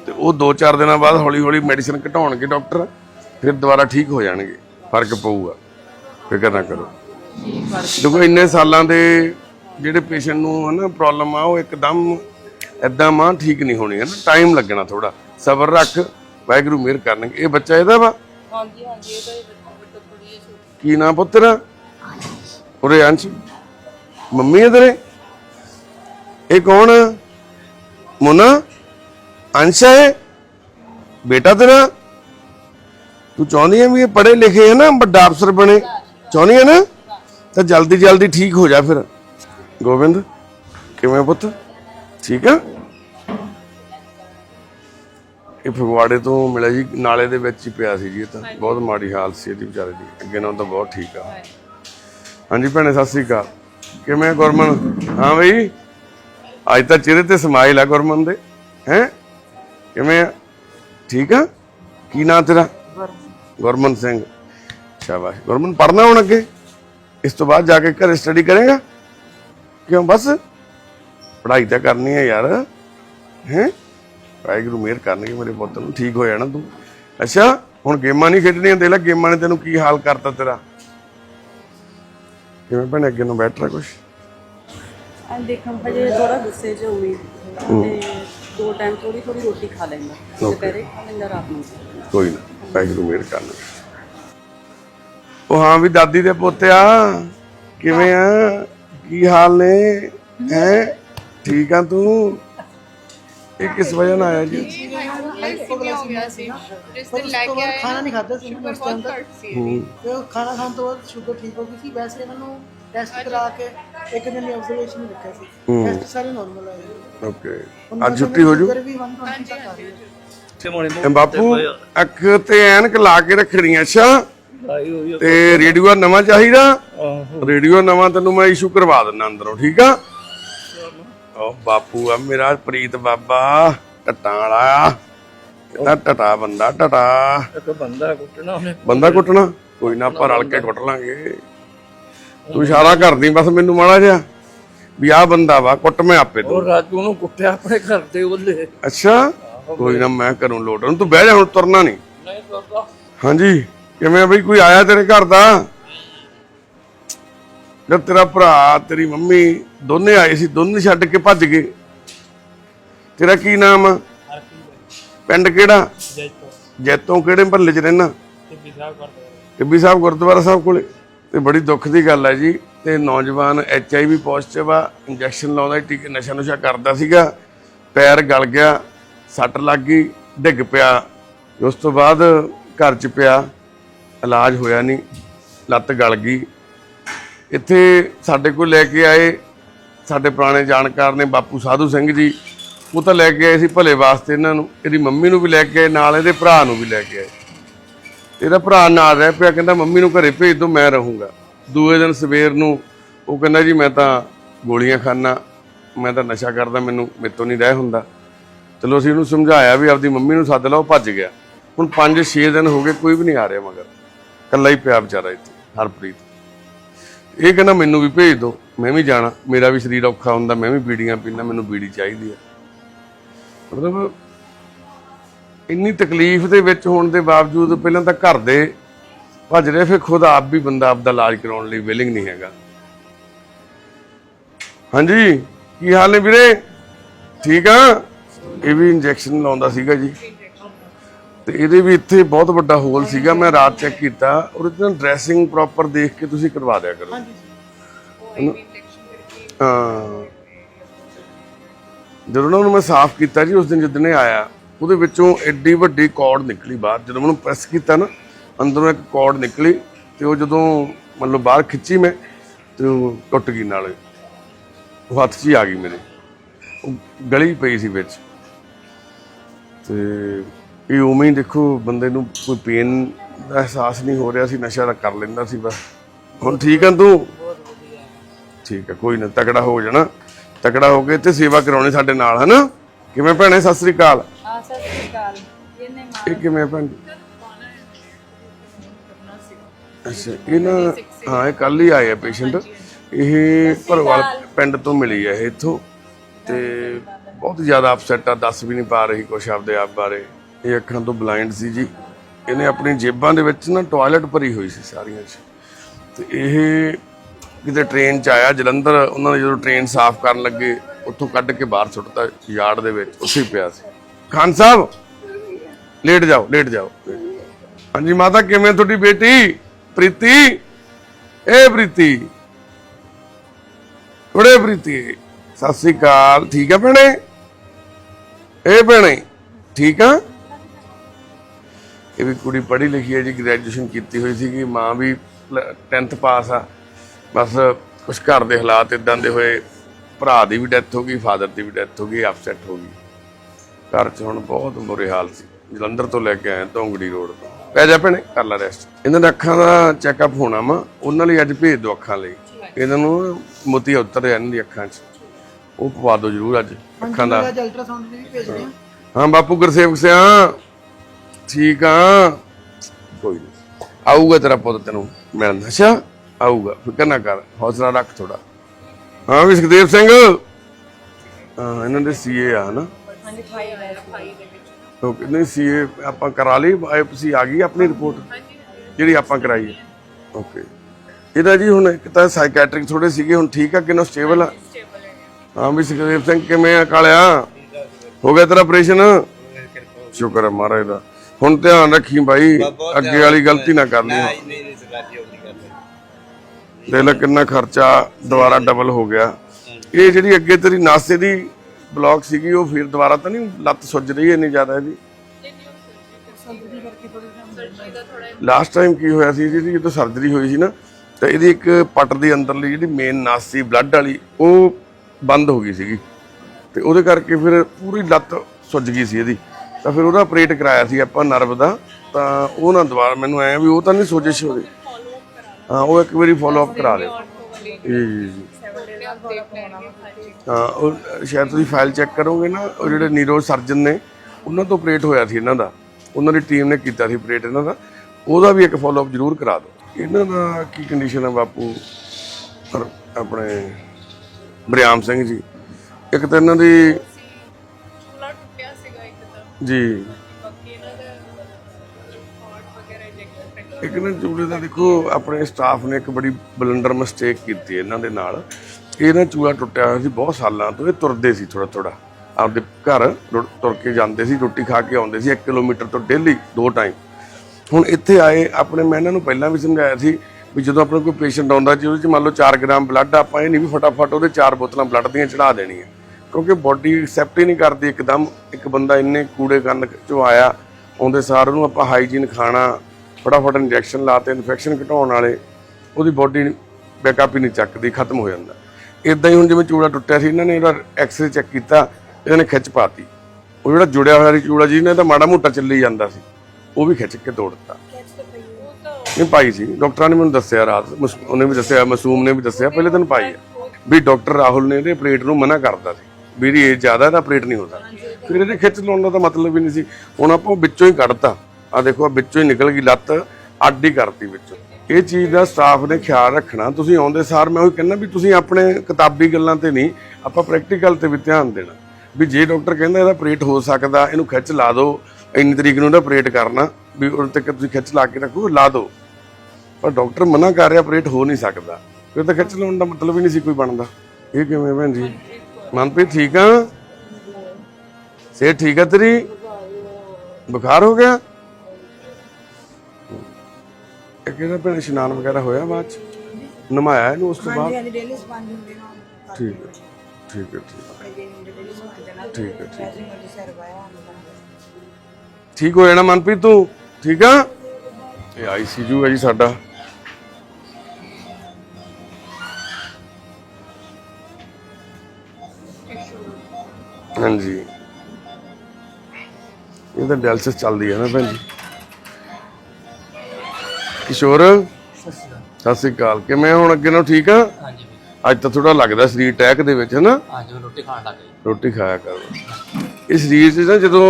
ਤੇ ਉਹ 2-4 ਦਿਨਾਂ ਬਾਅਦ ਹੌਲੀ ਹੌਲੀ ਮੈਡੀਸਿਨ ਘਟਾਉਣਗੇ ਡਾਕਟਰ ਫਿਰ ਦੁਬਾਰਾ ਠੀਕ ਹੋ ਜਾਣਗੇ। ਫ਼ਰਕ ਪਊਗਾ। ਫਿਕਰ ਨਾ ਕਰੋ। ਦੇਖੋ ਇੰਨੇ ਸਾਲਾਂ ਦੇ ਜਿਹੜੇ ਪੇਸ਼ੈਂਟ ਨੂੰ ਹਨਾ ਪ੍ਰੋਬਲਮ ਆ ਉਹ ਇੱਕਦਮ ਐਦਾਂ ਮਾਂ ਠੀਕ ਨਹੀਂ ਹੋਣੀ ਹੈ ਨਾ ਟਾਈਮ ਲੱਗਣਾ ਥੋੜਾ ਸਬਰ ਰੱਖ ਵਾਹਿਗੁਰੂ ਮਿਹਰ ਕਰਨਗੇ। ਇਹ ਬੱਚਾ ਇਹਦਾ ਵਾ? ਹਾਂਜੀ ਹਾਂਜੀ, ਇਹ ਤਾਂ ਬੱਟੋ ਕੁੜੀ ਹੈ ਕੀ ਨਾਂ ਪੁੱਤਰ ਉਰੇ ਅੰਸ਼। ਮੰਮੀ ਇਧਰੇ? ਇਹ ਕੌਣ? ਆ? ਮੋਨਾ? ਅੰਸ਼ ਹੈ ਬੇਟਾ ਤੇਰਾ? ਤੂੰ ਚਾਹੁੰਦੀ ਹੈ ਵੀ ਇਹ ਪੜ੍ਹੇ ਲਿਖੇ ਹੈ ਨਾ, ਵੱਡਾ ਅਫਸਰ ਬਣੇ? ਚਾਹੁੰਦੀ ਹੈ ਨਾ? ਤਾਂ ਜਲਦੀ ਜਲਦੀ ਠੀਕ ਹੋ ਜਾ ਫਿਰ। ਗੋਬਿੰਦ, ਕਿਵੇਂ ਪੁੱਤ? ਠੀਕ ਆ? ਇਹ ਫਗਵਾੜੇ ਤੋਂ ਮਿਲਿਆ ਜੀ ਨਾਲੇ ਦੇ ਵਿੱਚ ਹੀ ਪਿਆ ਸੀ ਜੀ ਇਹ ਤਾਂ। ਬਹੁਤ ਮਾੜੀ ਹਾਲਤ ਸੀ ਇਹਦੀ ਵਿਚਾਰੇ ਦੀ। ਅੱਗੇ ਨਾਲੋਂ ਤਾਂ ਬਹੁਤ ਠੀਕ ਆ। ਹਾਂਜੀ। ਭੈਣੇ ਸਤਿ ਸ੍ਰੀ ਅਕਾਲ। ਕਿਵੇਂ ਆ ਗੁਰਮਨ? ਹਾਂ ਬਈ? ਅੱਜ ਤਾਂ ਚਿਹਰੇ ਤੇ ਸਮਾਈਲ ਆ ਗੁਰਮਨ ਦੇ। ਹੈ? ਕਿਵੇਂ ਆ? ਠੀਕ ਆ? ਕੀ ਨਾਂ ਤੇਰਾ? ਗੁਰਮਨ। ਸਿੰਘ। ਸ਼ਾਬਾਸ਼ ਗੁਰਮਨ ਪੜਨਾ ਹੁਣ ਅੱਗੇ? ਇਸ ਤੋਂ ਬਾਅਦ ਜਾ ਕੇ ਘਰੇ ਸਟੱਡੀ ਕਰੇਗਾ? ਕਿਉਂ ਬਸ? ਪੜ੍ਹਾਈ ਤਾਂ ਕਰਨੀ ਹੈ ਯਾਰ। ਹੈ? ਵਾਹਿਗੁਰੂ ਮਿਹਰ ਕਰਨਗੇ ਮੇਰੇ ਪੁੱਤ ਨੂੰ ਠੀਕ ਹੋ ਜਾਣਾ ਤੂੰ। ਅੱਛਾ ਹੁਣ ਗੇਮਾਂ ਨਹੀਂ ਖੇਡਣੀਆਂ ਦੇਖ ਲੈ ਗੇਮਾਂ ਨੇ ਤੈਨੂੰ ਕੀ ਹਾਲ ਕਰਤਾ ਤੇਰਾ। ਕਿਵੇਂ ਭੈਣੇ ਅੱਗੇ ਨੂੰ ਬੈਠ ਰਿਹਾ ਕੁਛ? ਆ ਦੇਖਾਂ ਹਜੇ ਥੋੜਾ ਗੁੱਸੇ 'ਚ ਹੋਈ ਤੇ ਦੋ ਟਾਈਮ ਥੋੜੀ ਥੋੜੀ ਰੋਟੀ ਖਾ ਲੈਂਦਾ। ਦੁਪਹਿਰੇ ਖਾ ਲੈਂਦਾ ਰਾਤ ਨੂੰ। ਕੋਈ ਨਾ ਵਾਹਿਗੁਰੂ ਮਿਹਰ ਕਰਨਗੇ। ਉਹ ਹਾਂ ਵੀ ਦਾਦੀ ਦੇ ਪੋਤਿਆ ਕਿਵੇਂ ਆ? ਕੀ ਹਾਲ ਨੇ? ਹੈ? ਠੀਕ ਆ ਤੂੰ? ਇਹ ਕਿਸ ਵਜ੍ਹਾ ਨਾਲ ਆਇਆ ਜੀ? ਹੋ ਗਿਆ ਸੀ ਜਿਸ ਦਿਨ ਲੈ ਕੇ ਆਏ ਖਾਣਾ ਨਹੀਂ ਖਾਦਾ ਸੀ ਉਸ ਟਾਈਮ ਤੱਕ ਤੇ ਉਹ ਖਾਣਾ ਖਾਣ ਤੋਂ ਬਾਅਦ ਸ਼ੂਗਰ ਠੀਕ ਹੋ ਗਈ ਸੀ। ਵੈਸੇ ਇਹਨਾਂ ਨੂੰ ਟੈਸਟ ਕਰਾ ਕੇ ਇੱਕ ਦਿਨ ਦੀ ਆਬਜ਼ਰਵੇਸ਼ਨ ਹੀ ਰੱਖਿਆ ਸੀ। ਟੈਸਟ ਸਾਰੇ ਨਾਰਮਲ ਆਏ ਓਕੇ ਅੱਜ ਛੁੱਟੀ ਹੋ ਜੂ? ਸ਼ੂਗਰ ਵੀ 120 ਤੱਕ ਆ ਰਹੀ ਹੈ ਇਹ ਬਾਪੂ ਅੱਖ ਤੇ ਐਨਕ ਲਾ ਕੇ ਰੱਖਣੀ ਆ, ਅੱਛਾ ਤੇ ਰੇਡੀਓ ਨਵਾਂ ਚਾਹੀਦਾ। ਰੇਡੀਓ ਨਵਾਂ ਤੈਨੂੰ ਮੈਂ ਇਸ਼ੂ ਕਰਵਾ ਦਿੰਦਾ ਅੰਦਰੋਂ ਠੀਕ ਆ? ਉਹ ਬਾਪੂ ਆ ਮੇਰਾ ਪ੍ਰੀਤ ਬਾਬਾ ਟਟਾਂ ਵਾਲਾ ਕਿਹਦਾ ਟਟਾ ਬੰਦਾ ਟਟਾ। ਇੱਕ ਬੰਦਾ ਕੁੱਟਣਾ ਉਹਨੇ। ਬੰਦਾ ਕੁੱਟਣਾ? ਕੋਈ ਨਾ ਆਪਾਂ ਰਲ ਕੇ ਕੁੱਟ ਲਾਂਗੇ। ਤੂੰ ਇਸ਼ਾਰਾ ਕਰਦੀ ਬਸ ਮੈਨੂੰ ਮਾੜਾ ਜਿਹਾ। ਵੀ ਆਹ ਬੰਦਾ ਵਾ ਕੁੱਟ ਮੈਂ ਆਪੇ ਉਹ ਤੂੰ ਰਾਜੂ ਨੂੰ ਕੁੱਟਿਆ ਆਪਣੇ ਘਰ ਦੇ ਉਹਲੇ। ਅੱਛਾ? ਕੋਈ ਨਾ ਮੈਂ ਕਰੂੰ ਲੋਟ। ਤੂੰ ਬਹਿ ਜਾ ਹੁਣ ਤੁਰਨਾ ਨਹੀਂ। ਨਹੀਂ ਕਰਦਾ ਹਾਂਜੀ। ਕਿਵੇਂ ਆ ਬਈ ਕੋਈ ਆਇਆ ਤੇਰੇ ਘਰ ਦਾ? ਜਦ ਤੇਰਾ ਭਰਾ ਤੇਰੀ ਮੰਮੀ ਦੋਨੇ ਆਏ ਸੀ ਦੋਨੇ ਛੱਡ ਕੇ ਭੱਜ ਗਏ। ਤੇਰਾ ਕੀ ਨਾਮ? ਆ ਪਿੰਡ ਕਿਹੜਾ? ਜੈਤੋਂ। ਕਿਹੜੇ ਮਹੱਲੇ 'ਚ ਰਹਿਣਾ ਟਿੱਬੀ ਸਾਹਿਬ ਗੁਰਦੁਆਰਾ ਸਾਹਿਬ ਕੋਲੇ। ਤੇ ਬੜੀ ਦੁੱਖ ਦੀ ਗੱਲ ਹੈ ਜੀ ਤੇ ਨੌਜਵਾਨ ਐਚ ਆਈ ਵੀ ਪੋਜ਼ਿਟਿਵ ਆ ਇੰਜੈਕਸ਼ਨ ਲਾਉਂਦਾ ਸੀ, ਟੀਕੇ ਨਸ਼ਾ ਨੁਸ਼ਾ ਕਰਦਾ ਸੀਗਾ। ਪੈਰ ਗਲ ਗਿਆ ਸੱਟ ਲੱਗ ਗਈ ਡਿੱਗ ਪਿਆ। ਉਸ ਤੋਂ ਬਾਅਦ ਘਰ 'ਚ ਪਿਆ ਇਲਾਜ ਹੋਇਆ ਨਹੀਂ ਲੱਤ ਗਲ ਗਈ। ਇੱਥੇ ਸਾਡੇ ਕੋਲ ਲੈ ਕੇ ਆਏ, ਸਾਡੇ ਪੁਰਾਣੇ ਜਾਣਕਾਰ ਨੇ ਬਾਪੂ ਸਾਧੂ ਸਿੰਘ ਜੀ। ਉਹ ਤਾਂ ਲੈ ਕੇ ਆਏ ਸੀ ਭਲੇ ਵਾਸਤੇ ਇਹਨਾਂ ਨੂੰ। ਇਹਦੀ ਮੰਮੀ ਨੂੰ ਵੀ ਲੈ ਕੇ ਆਏ, ਨਾਲ ਇਹਦੇ ਭਰਾ ਨੂੰ ਵੀ ਲੈ ਕੇ ਆਏ। ਇਹਦਾ ਭਰਾ ਨਾਲ ਰਹਿ ਪਿਆ, ਕਹਿੰਦਾ, ਮੰਮੀ ਨੂੰ ਘਰੇ ਭੇਜ ਦੋ, ਮੈਂ ਰਹੂੰਗਾ। ਦੂਏ ਦਿਨ ਸਵੇਰ ਨੂੰ ਉਹ ਕਹਿੰਦਾ, ਜੀ, ਮੈਂ ਤਾਂ ਗੋਲੀਆਂ ਖਾਨਾ ਮੈਂ ਤਾਂ ਨਸ਼ਾ ਕਰਦਾ, ਮੈਨੂੰ, ਮੇਤੋਂ ਨਹੀਂ ਰਹਿ ਹੁੰਦਾ। ਚਲੋ, ਅਸੀਂ ਉਹਨੂੰ ਸਮਝਾਇਆ ਵੀ ਆਪਦੀ ਮੰਮੀ ਨੂੰ ਸੱਦ ਲਾ, ਉਹ ਭੱਜ ਗਿਆ। ਹੁਣ 5-6 ਦਿਨ ਹੋ ਗਏ, ਕੋਈ ਵੀ ਨਹੀਂ ਆ ਰਿਹਾ ਮਗਰ। ਇਕੱਲਾ ਹੀ ਪਿਆ ਵਿਚਾਰਾ ਇੱਥੇ, ਹਰਪ੍ਰੀਤ। ਇਹ ਕਹਿੰਦਾ ਮੈਨੂੰ ਵੀ ਭੇਜ ਦਿਓ ਮੈਂ ਵੀ ਜਾਣਾ। ਮੇਰਾ ਵੀ ਸਰੀਰ ਔਖਾ ਹੁੰਦਾ, ਮੈਂ ਵੀ ਬੀੜੀਆਂ ਪੀਣਾ ਮੈਨੂੰ ਬੀੜੀ ਚਾਹੀਦੀ ਹੈ ਮਤਲਬ ਇੰਨੀ ਤਕਲੀਫ ਦੇ ਵਿੱਚ ਹੋਣ ਦੇ ਬਾਵਜੂਦ ਪਹਿਲਾਂ ਤਾਂ ਘਰ ਦੇ ਭੱਜ ਰਹੇ, ਫਿਰ ਖੁਦ ਆਪ ਵੀ ਬੰਦਾ ਆਪ ਦਾ ਇਲਾਜ ਕਰਾਉਣ ਲਈ ਵਿਲਿੰਗ ਨਹੀਂ ਹੈਗਾ। ਹਾਂਜੀ, ਕੀ ਹਾਲ ਨੇ ਵੀਰੇ? ਠੀਕ ਆ? ਇਹ ਵੀ ਇੰਜੈਕਸ਼ਨ ਲਾਉਂਦਾ ਸੀਗਾ ਜੀ। ਤੇ ਇਹਦੇ ਵੀ ਇੱਥੇ ਬਹੁਤ ਵੱਡਾ ਹੋਲ ਸੀਗਾ ਮੈਂ ਰਾਤ ਚੈੱਕ ਕੀਤਾ ਉਹਦੇ ਤੇ ਡਰੈਸਿੰਗ ਪ੍ਰੋਪਰ ਦੇਖ ਕੇ ਤੁਸੀਂ ਕਰਵਾ ਦਿਆ ਕਰੋ। ਹਾਂ। ਜਦੋਂ ਨਾ ਉਹਨੂੰ ਮੈਂ ਸਾਫ਼ ਕੀਤਾ ਜੀ ਉਸ ਦਿਨ ਜਦੋਂ ਇਹ ਆਇਆ ਉਹਦੇ ਵਿੱਚੋਂ ਐਡੀ ਵੱਡੀ ਕੌੜ ਨਿਕਲੀ ਬਾਹਰ। ਜਦੋਂ ਉਹਨੂੰ ਪ੍ਰੈਸ ਕੀਤਾ ਨਾ ਅੰਦਰੋਂ ਇੱਕ ਕੌੜ ਨਿਕਲੀ ਤੇ ਉਹ ਜਦੋਂ ਮਤਲਬ ਬਾਹਰ ਖਿੱਚੀ ਮੈਂ ਤੇ ਉਹ ਟੁੱਟ ਗਈ ਨਾਲੇ। ਉਹ ਹੱਥ 'ਚ ਹੀ ਆ ਗਈ ਮੇਰੇ। ਉਹ ਗਲੀ ਪਈ ਸੀ ਵਿੱਚ। ਤੇ ਇਹ ਉਵੇਂ ਹੀ ਦੇਖੋ ਬੰਦੇ ਨੂੰ ਕੋਈ ਪੇਨ ਦਾ ਅਹਿਸਾਸ ਨਹੀਂ ਹੋ ਰਿਹਾ ਸੀ ਨਸ਼ਾ ਤਾਂ ਕਰ ਲੈਂਦਾ ਸੀ ਬਸ। ਹੁਣ ਠੀਕ ਆ ਤੂੰ? ਠੀਕ ਹੈ ਕੋਈ ਨਾ ਤਕੜਾ ਹੋ ਜਾਣਾ। ਤਕੜਾ ਹੋ ਕੇ ਤੇ ਸੇਵਾ ਕਰਾਉਣੀ ਸਾਡੇ ਨਾਲ ਹਨਾ? ਕਿਵੇਂ ਭੈਣੇ ਸਤਿ ਸ੍ਰੀ ਅਕਾਲ? ਆ ਸਤਿ ਸ੍ਰੀ ਅਕਾਲ। ਇਹਨੇ ਇਹ ਕਿਵੇਂ ਭੈਣ? ਅੱਛਾ ਇਹ ਨਾ ਹਾਂ ਇਹ ਕੱਲ ਹੀ ਆਏ ਆ ਪੇਸ਼ੈਂਟ ਇਹ ਭਰਵਾਲ ਪਿੰਡ ਤੋਂ ਮਿਲੀ ਹੈ ਇੱਥੋਂ। ਤੇ ਬਹੁਤ ਜ਼ਿਆਦਾ ਅਪਸੈਟ ਆ ਦੱਸ ਵੀ ਨਹੀਂ ਪਾ ਰਹੀ ਕੁਛ ਆਪਦੇ ਆਪ ਬਾਰੇ। ਇਹ ਅੱਖਾਂ ਤੋਂ ਬਲਾਈਂਡ ਸੀ ਜੀ। ਇਹਨੇ ਆਪਣੀ ਜੇਬਾਂ ਦੇ ਵਿੱਚ ਨਾ ਟਾਇਲਟ ਭਰੀ ਹੋਈ ਸੀ ਸਾਰੀਆਂ 'ਚ ਤੇ ਇਹ ਕਿਤੇ ਟ੍ਰੇਨ 'ਚ ਆਇਆ, ਜਲੰਧਰ, ਉਹਨਾਂ ਨੇ ਜਦੋਂ ਟ੍ਰੇਨ ਸਾਫ਼ ਕਰਨ ਲੱਗੇ, ਉੱਥੋਂ ਕੱਢ ਕੇ ਬਾਹਰ ਸੁੱਟਤਾ ਯਾਰਡ ਦੇ ਵਿੱਚ, ਉੱਥੇ ਪਿਆ ਸੀ। ਖਾਨ ਸਾਹਿਬ, ਲੇਟ ਜਾਓ ਲੇਟ ਜਾਓ। ਹਾਂਜੀ, ਮਾਤਾ, ਕਿਵੇਂ ਤੁਹਾਡੀ ਬੇਟੀ? ਪ੍ਰੀਤੀ? ਏ ਪ੍ਰੀਤੀ। ਥੋੜੇ ਪ੍ਰੀਤੀ। ਸਤਿ ਸ੍ਰੀ ਅਕਾਲ। ਠੀਕ ਆ ਭੈਣੇ? ਏ ਭੈਣੇ, ਠੀਕ ਆ? ਇਹ ਵੀ ਕੁੜੀ ਪੜ੍ਹੀ ਲਿਖੀ ਹੈ ਜੀ ਗ੍ਰੈਜੂਏਸ਼ਨ ਕੀਤੀ ਹੋਈ ਸੀਗੀ ਮਾਂ ਵੀ 10th ਪਾਸ ਆ। ਬਸ ਕੁਛ ਘਰ ਦੇ ਹਾਲਾਤ ਇਦਾਂ ਦੇ ਹੋਏ ਭਰਾ ਦੀ ਵੀ ਡੈਥ ਹੋ ਗਈ ਫਾਦਰ ਦੀ ਵੀ ਡੈਥ ਹੋ ਗਈ ਅਪਸੈਟ ਹੋ ਗਈ। ਘਰ 'ਚ ਹੁਣ ਬਹੁਤ ਬੁਰੇ ਹਾਲ ਸੀ। ਜਲੰਧਰ ਤੋਂ ਲੈ ਕੇ ਆਏ ਢੋਂਗੜੀ ਰੋਡ ਤੋਂ। ਪੈ ਜਾ ਭੈਣੇ ਕਰ ਲੈ ਰੈਸਟ ਇਹਨਾਂ ਦੇ ਅੱਖਾਂ ਦਾ ਚੈੱਕਅਪ ਹੋਣਾ ਵਾ ਉਹਨਾਂ ਲਈ ਅੱਜ ਭੇਜ ਦਿਓ ਅੱਖਾਂ ਲਈ। ਇਹਨਾਂ ਨੂੰ ਮੋਤੀ ਉਤਰ ਜਾਣ ਦੀ ਅੱਖਾਂ 'ਚ। ਉਹ ਪਵਾ ਦਿਓ ਜਰੂਰ ਅੱਜ ਅੱਖਾਂ ਦਾ। ਅਲਟਰਾਸਾਊਂਡ ਵੀ ਹਾਂ ਬਾਪੂ ਗੁਰਸੇਵਕ ਸਿਆ। ਠੀਕ ਆ। ਕੋਈ ਨਹੀਂ ਆਊਗਾ ਤੇਰਾ ਪੁੱਤ ਤੈਨੂੰ ਮਿਲਣ ਅੱਛਾ ਆਊਗਾ। ਫਿਕਰ ਨਾ ਕਰ ਹੌਸਲਾ ਰੱਖ ਥੋੜਾ ਹਾਂ ਵੀ ਸੁਖਦੇਵ ਸਿੰਘ? ਹਾਂ ਇਹਨਾਂ ਦੇ ਸੀਏ ਆ ਨਾ ਓਕੇ ਨਹੀਂ ਸੀਏ ਆਪਾਂ ਕਰਾ ਲਈ ਆਈਪੀਸੀ ਆ ਗਈ ਆਪਣੀ ਰਿਪੋਰਟ? ਜਿਹੜੀ ਆਪਾਂ ਕਰਾਈ ਹੈ। ਓਕੇ। ਇਹਦਾ ਜੀ ਹੁਣ ਇੱਕ ਤਾਂ ਸਾਈਕੈਟ੍ਰਿਕ ਥੋੜੇ ਸੀਗੇ ਹੁਣ ਠੀਕ ਆ ਕਿਨੋ ਸਟੇਬਲ ਆ? ਹਾਂ। ਵੀ ਸੁਖਦੇਵ ਸਿੰਘ ਕਿਵੇਂ ਆ ਕਾਲਿਆ? ਹੋ ਗਿਆ ਤੇਰਾ ਆਪਰੇਸ਼ਨ ਸ਼ੁਕਰ ਹੈ ਮਹਾਰਾਜ ਦਾ। ਹੁਣ ਧਿਆਨ ਰੱਖੀ ਬਾਈ ਅੱਗੇ ਵਾਲੀ ਗਲਤੀ ਨਾ ਕਰ ਲਈ ਦੇਖ ਲੈ ਕਿੰਨਾ ਖਰਚਾ ਦੁਬਾਰਾ ਡਬਲ ਹੋ ਗਿਆ। ਇਹ ਜਿਹੜੀ ਅੱਗੇ ਤੇਰੀ ਨਾਸੇ ਦੀ ਬਲੌਕ ਸੀਗੀ ਉਹ ਫਿਰ ਦੁਬਾਰਾ ਤਾਂ ਨਹੀਂ ਲੱਤ ਸੁੱਜ ਰਹੀ ਇੰਨੀ ਜ਼ਿਆਦਾ ਇਹਦੀ? ਲਾਸਟ ਟਾਈਮ ਕੀ ਹੋਇਆ ਸੀ ਜਿਹਦੀ ਜਦੋਂ ਸਰਜਰੀ ਹੋਈ ਸੀ ਨਾ ਤਾਂ ਇਹਦੀ ਇੱਕ ਪੱਟ ਦੇ ਅੰਦਰਲੀ ਜਿਹੜੀ ਮੇਨ ਨਾਸ ਸੀ ਬਲੱਡ ਵਾਲੀ ਉਹ ਬੰਦ ਹੋ ਗਈ ਸੀਗੀ। ਤੇ ਉਹਦੇ ਕਰਕੇ ਫਿਰ ਪੂਰੀ ਲੱਤ ਸੁੱਜ ਗਈ ਸੀ ਇਹਦੀ। ਤਾਂ ਫਿਰ ਉਹਦਾ ਆਪਰੇਟ ਕਰਾਇਆ ਸੀ ਆਪਾਂ ਨਰਵ ਦਾ, ਤਾਂ ਉਹ ਨਾ ਦੁਬਾਰਾ ਮੈਨੂੰ ਐ ਵੀ ਉਹ ਤਾਂ ਨਹੀਂ ਸੋਜਿਸ਼ ਹੋ ਗਈ ਹਾਂ, ਉਹ ਇੱਕ ਵਾਰੀ ਫਾਲੋ ਅਪ ਕਰਾ ਲਿਓ। ਜੀ ਜੀ ਜੀ। ਹਾਂ, ਉਹ ਸ਼ਾਇਦ ਤੁਸੀਂ ਫਾਈਲ ਚੈੱਕ ਕਰੋਗੇ ਨਾ, ਉਹ ਜਿਹੜੇ ਨੀਰੋ ਸਰਜਨ ਨੇ, ਉਹਨਾਂ ਤੋਂ ਆਪਰੇਟ ਹੋਇਆ ਸੀ ਇਹਨਾਂ ਦਾ। ਉਹਨਾਂ ਦੀ ਟੀਮ ਨੇ ਕੀਤਾ ਸੀ ਆਪਰੇਟ ਇਹਨਾਂ ਦਾ। ਉਹਦਾ ਵੀ ਇੱਕ ਫਾਲੋ ਅਪ ਜ਼ਰੂਰ ਕਰਾ ਦਿਓ। ਇਹਨਾਂ ਦਾ ਕੀ ਕੰਡੀਸ਼ਨ ਹੈ ਬਾਪੂ? ਆਪਣੇ ਬਰਿਆਮ ਸਿੰਘ ਜੀ। ਇੱਕ ਤਾਂ ਇਹਨਾਂ ਦੀ ਜੀ। ਇੱਕ ਨਾ ਚੂਲੇ ਦਾ ਦੇਖੋ, ਆਪਣੇ ਸਟਾਫ ਨੇ ਇੱਕ ਬੜੀ ਬਲੰਡਰ ਮਿਸਟੇਕ ਕੀਤੀ ਇਹਨਾਂ ਦੇ ਨਾਲ। ਇਹ ਨਾ ਚੂੜਾ ਟੁੱਟਿਆ ਹੋਇਆ ਸੀ ਬਹੁਤ ਸਾਲਾਂ ਤੋਂ, ਇਹ ਤੁਰਦੇ ਸੀ ਥੋੜਾ ਥੋੜਾ ਆਪਦੇ ਘਰ ਤੁਰ ਕੇ ਜਾਂਦੇ ਸੀ, ਰੋਟੀ ਖਾ ਕੇ ਆਉਂਦੇ ਸੀ 1 ਕਿਲੋਮੀਟਰ ਤੋਂ ਡੇਲੀ ਦੋ ਟਾਈਮ ਹੁਣ ਇੱਥੇ ਆਏ, ਆਪਣੇ ਮੈਂ ਇਹਨਾਂ ਨੂੰ ਪਹਿਲਾਂ ਵੀ ਸਮਝਾਇਆ ਸੀ ਵੀ ਜਦੋਂ ਆਪਣੇ ਕੋਈ ਪੇਸ਼ੈਂਟ ਆਉਂਦਾ ਜੀ, ਉਹਦੇ ਚ ਮੰਨ ਲਓ 4 ਗ੍ਰਾਮ ਬਲੱਡ ਆਪਾਂ ਇਹ ਨਹੀਂ ਵੀ ਫਟਾਫਟ ਉਹਦੇ 4 ਬੋਤਲਾਂ ਬਲੱਡ ਦੀਆਂ ਚੜਾ ਦੇਣੀਆਂ। ਕਿਉਂਕਿ ਬਾਡੀ ਐਕਸੈਪਟ ਹੀ ਨਹੀਂ ਕਰਦੀ, ਇੱਕਦਮ ਇੱਕ ਬੰਦਾ ਇੰਨੇ ਕੂੜੇ ਕੰਨ ਚੋਂ ਆਇਆ, ਆਉਂਦੇ ਸਾਰ ਉਹਨੂੰ ਆਪਾਂ ਹਾਈਜੀਨ ਖਾਣਾ, ਫਟਾਫਟ ਇੰਜੈਕਸ਼ਨ ਲਾਤੇ ਇਨਫੈਕਸ਼ਨ ਘਟਾਉਣ ਵਾਲੇ, ਉਹਦੀ ਬਾਡੀ ਬੈਕਅਪ ਹੀ ਨਹੀਂ ਚੱਕਦੀ, ਖਤਮ ਹੋ ਜਾਂਦਾ। ਇਦਾਂ ਹੀ ਹੁਣ ਜਿਵੇਂ ਚੂੜਾ ਟੁੱਟਿਆ ਸੀ, ਇਹਨਾਂ ਨੇ ਇਹਦਾ ਐਕਸਰੇ ਚੈੱਕ ਕੀਤਾ, ਇਹਨਾਂ ਨੇ ਖਿੱਚ ਪਾਤੀ। ਉਹ ਜਿਹੜਾ ਜੁੜਿਆ ਹੋਇਆ ਸੀ ਚੂੜਾ ਜੀ ਨੇ ਤਾਂ ਮਾੜਾ ਮੋਟਾ ਚੱਲੀ ਜਾਂਦਾ ਸੀ, ਉਹ ਵੀ ਖਿੱਚ ਕੇ ਤੋੜ ਦਿੱਤਾ। ਨਹੀਂ, ਪਾਈ ਸੀ। ਡਾਕਟਰਾਂ ਨੇ ਮੈਨੂੰ ਦੱਸਿਆ ਰਾਤ, ਮਸ- ਉਹਨੇ ਵੀ ਦੱਸਿਆ, ਮਸੂਮ ਨੇ ਵੀ ਦੱਸਿਆ, ਪਹਿਲੇ ਦਿਨ ਪਾਈ ਆ। ਵੀ ਡਾਕਟਰ ਰਾਹੁਲ ਨੇ ਇਹਦੇ ਆਪਰੇਟ ਨੂੰ ਮਨਾ ਕਰਦਾ ਸੀ। ਵੀ ਇਹਦੀ ਏਜ ਜ਼ਿਆਦਾ ਤਾਂ ਆਪਰੇਟ ਨਹੀਂ ਸਕਦਾ ਫਿਰ ਇਹਦੇ ਖਿੱਚ ਲਾਉਣ ਦਾ ਤਾਂ ਮਤਲਬ ਹੀ ਨਹੀਂ ਸੀ। ਹੁਣ ਆਪਾਂ ਉਹ ਵਿੱਚੋਂ ਹੀ ਕੱਢਤਾ। ਆ ਦੇਖੋ ਆ ਵਿੱਚੋਂ ਹੀ ਨਿਕਲ ਗਈ ਲੱਤ, ਅੱਡ ਹੀ ਕਰਤੀ ਵਿੱਚੋਂ। ਇਹ ਚੀਜ਼ ਦਾ ਸਟਾਫ ਨੇ ਖਿਆਲ ਰੱਖਣਾ। ਤੁਸੀਂ ਆਉਂਦੇ ਸਾਰ ਮੈਂ ਉਹ ਕਹਿੰਦਾ ਵੀ ਤੁਸੀਂ ਆਪਣੇ ਕਿਤਾਬੀ ਗੱਲਾਂ ਤੇ ਨਹੀਂ, ਆਪਾਂ ਪ੍ਰੈਕਟੀਕਲ ਤੇ ਵੀ ਧਿਆਨ ਦੇਣਾ। ਵੀ ਜੇ ਡਾਕਟਰ ਕਹਿੰਦਾ ਇਹਦਾ ਆਪਰੇਟ ਹੋ ਸਕਦਾ, ਇਹਨੂੰ ਖਿੱਚ ਲਾ ਦਿਓ। ਇੰਨੀ ਤਰੀਕ ਨੂੰ ਇਹਦਾ ਆਪਰੇਟ ਕਰਨਾ। ਵੀ ਉਦੋਂ ਤੱਕ ਤੁਸੀਂ ਖਿੱਚ ਲਾ ਕੇ ਰੱਖੋ, ਲਾ ਦਿਓ। ਪਰ ਡਾਕਟਰ ਮਨਾ ਕਰ ਰਿਹਾ ਆਪਰੇਟ ਹੋ ਨਹੀਂ ਸਕਦਾ। ਫਿਰ ਤਾਂ ਖਿੱਚ ਲਾਉਣ ਦਾ ਮਤਲਬ ਹੀ ਨਹੀਂ ਸੀ ਕੋਈ ਬਣਦਾ। ਇਹ ਕਿਵੇਂ ਭੈਣ ਜੀ? ਮਨਪ੍ਰੀਤ ਠੀਕ ਆ? ਸਿਹਤ ਠੀਕ ਆ ਤੇਰੀ? ਬੁਖਾਰ ਹੋ ਗਿਆ? ਇਹ ਕਿਹੜਾ ਭੈਣ ਇਸ਼ਨਾਨ ਵਗੈਰਾ ਹੋਇਆ ਬਾਅਦ ਚ? ਨਮਾਇਆ ਇਹਨੂੰ ਉਸ ਤੋਂ ਬਾਅਦ? ਹਾਂਜੀ ਡੇਲੀ ਸਪੰਜ ਹੁੰਦੇ ਠੀਕ ਹੈ ਠੀਕ ਹੈ ਠੀਕ ਠੀਕ ਹੈ ਠੀਕ ਠੀਕ ਹੋ ਜਾਣਾ ਮਨਪ੍ਰੀਤ ਤੂੰ? ਠੀਕ ਆ? ਇਹ ਆਈਸੀਯੂ ਹੈ ਜੀ ਸਾਡਾ। ਹਾਂਜੀ। ਇਹ ਤਾਂ ਡਾਇਲਸਿਸ ਚੱਲਦੀ ਹੈ ਨਾ ਭੈਣ ਜੀ। ਕਿਸ਼ੋਰ? ਸਤਿ ਸ਼੍ਰੀ ਅਕਾਲ ਕਿਵੇਂ ਹੁਣ ਅੱਗੇ ਨਾਲੋਂ ਠੀਕ ਆ? ਹਾਂਜੀ ਅੱਜ ਤਾਂ ਥੋੜਾ ਲੱਗਦਾ ਸਰੀਰ ਟੈਕ ਦੇ ਵਿੱਚ ਹੈ ਨਾ ਹਾਂਜੀ ਰੋਟੀ ਖਾਣ ਲੱਗ ਰੋਟੀ ਖਾਇਆ ਕਰ। ਇਸ ਸਰੀਰ 'ਚ ਨਾ ਜਦੋਂ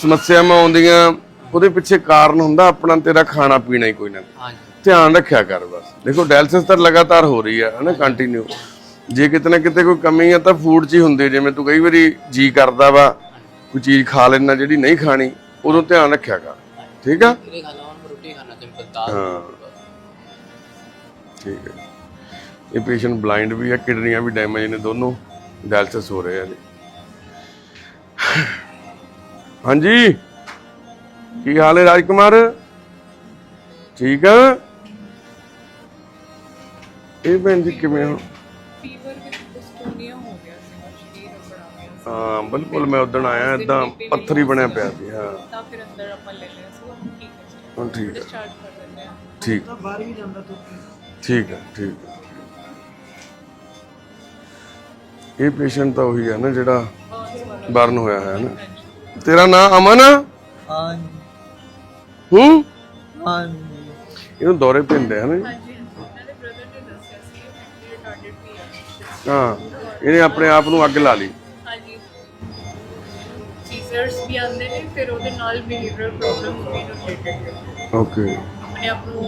ਸਮੱਸਿਆਵਾਂ ਆਉਂਦੀਆਂ ਉਹਦੇ ਪਿੱਛੇ ਕਾਰਨ ਹੁੰਦਾ ਆਪਣਾ ਤੇਰਾ ਖਾਣਾ ਪੀਣਾ ਹੀ ਕੋਈ ਨਾ। ਹਾਂਜੀ। ਧਿਆਨ ਰੱਖਿਆ ਕਰ ਬਸ। ਦੇਖੋ ਡਾਇਲਸਿਸ ਤਾਂ ਲਗਾਤਾਰ ਹੋ ਰਹੀ ਹੈ ਹਨਾ ਕੰਟੀਨਿਊ ਜੇ ਕਿਤੇ ਨਾ ਕਿਤੇ ਕੋਈ ਕਮੀ ਆ ਤਾਂ ਫੂਡ 'ਚ ਹੀ ਹੁੰਦੀ। ਜਿਵੇਂ ਤੂੰ ਕਈ ਵਾਰੀ ਜੀ ਕਰਦਾ ਵਾ ਕੋਈ ਚੀਜ਼ ਖਾ ਲੈਣਾ ਜਿਹੜੀ ਨਹੀਂ ਖਾਣੀ ਉਦੋਂ ਧਿਆਨ ਰੱਖਿਆ ਕਰ। ਠੀਕ ਆ? ਇਹਦੇ ਖਾਣਾ ਹੁਣ ਰੋਟੀ ਖਾਣਾ ਸਿੰਪਲ ਦਾਲ ਹਾਂ। ਠੀਕ ਹੈ ਇਹ ਪੇਸ਼ੈਂਟ ਬਲਾਈਂਡ ਵੀ ਹੈ ਕਿਡਨੀਆਂ ਵੀ ਡੈਮੇਜ ਨੇ ਦੋਨੋਂ ਡਾਇਲਸਿਸ ਹੋ ਰਹੇ ਆ ਜੀ। ਹਾਂਜੀ? ਕੀ ਹਾਲ ਹੈ ਰਾਜਕੁਮਾਰ? ਠੀਕ ਆ? ਇਹ ਭੈਣ ਜੀ ਕਿਵੇਂ ਹੋ? ਹਾਂ ਬਿਲਕੁਲ ਮੈਂ ਉਦੋਂ ਆਇਆ ਇਦਾਂ ਪੱਥਰ ਹੀ ਬਣਿਆ ਪਿਆ ਸੀ ਹਾਂ। ਤਾਂ ਫਿਰ ਅੰਦਰ ਆਪਾਂ ਲੈ ਲਿਆ ਸੀ ਹੁਣ ਠੀਕ ਹੈ ਹੁਣ ਠੀਕ ਹੈ। ਡਿਸਚਾਰਜ ਕਰ ਦਿੰਦੇ ਆ। ਠੀਕ। ਤਾਂ ਬਾਹਰ ਵੀ ਜਾਂਦਾ ਤੂੰ ਠੀਕ ਹੈ ਠੀਕ ਹੈ ਇਹ ਪੇਸ਼ੈਂਟ ਤਾਂ ਉਹੀ ਹੈ ਨਾ ਜਿਹੜਾ ਬਰਨ ਹੋਇਆ ਹੈ ਨਾ। ਤੇਰਾ ਨਾਮ ਅਮਨ? ਹਾਂਜੀ। ਹੂੰ? ਹਾਂਜੀ। ਇਹਨੂੰ ਦੌਰੇ ਪੈਂਦੇ ਹਨ ਹਾਂਜੀ ਇਹਨਾਂ ਦੇ ਬ੍ਰਦਰ ਨੇ ਦੱਸਿਆ ਸੀ ਕਿ ਰਿਟਾਰਡਡ ਵੀ ਹੈ ਹਾਂ ਇਹਨੇ ਆਪਣੇ ਆਪ ਨੂੰ ਅੱਗ ਲਾ ਲਈ। ਸੀਜ਼ਰਸ ਵੀ ਆਉਂਦੇ ਨੇ ਫਿਰ ਉਹਦੇ ਨਾਲ ਬਿਹੇਵੀਅਰ ਪ੍ਰੋਬਲਮਸ ਵੀ ਰਿਲੇਟਡ ਓਕੇ ਆਪਣੇ ਆਪ ਨੂੰ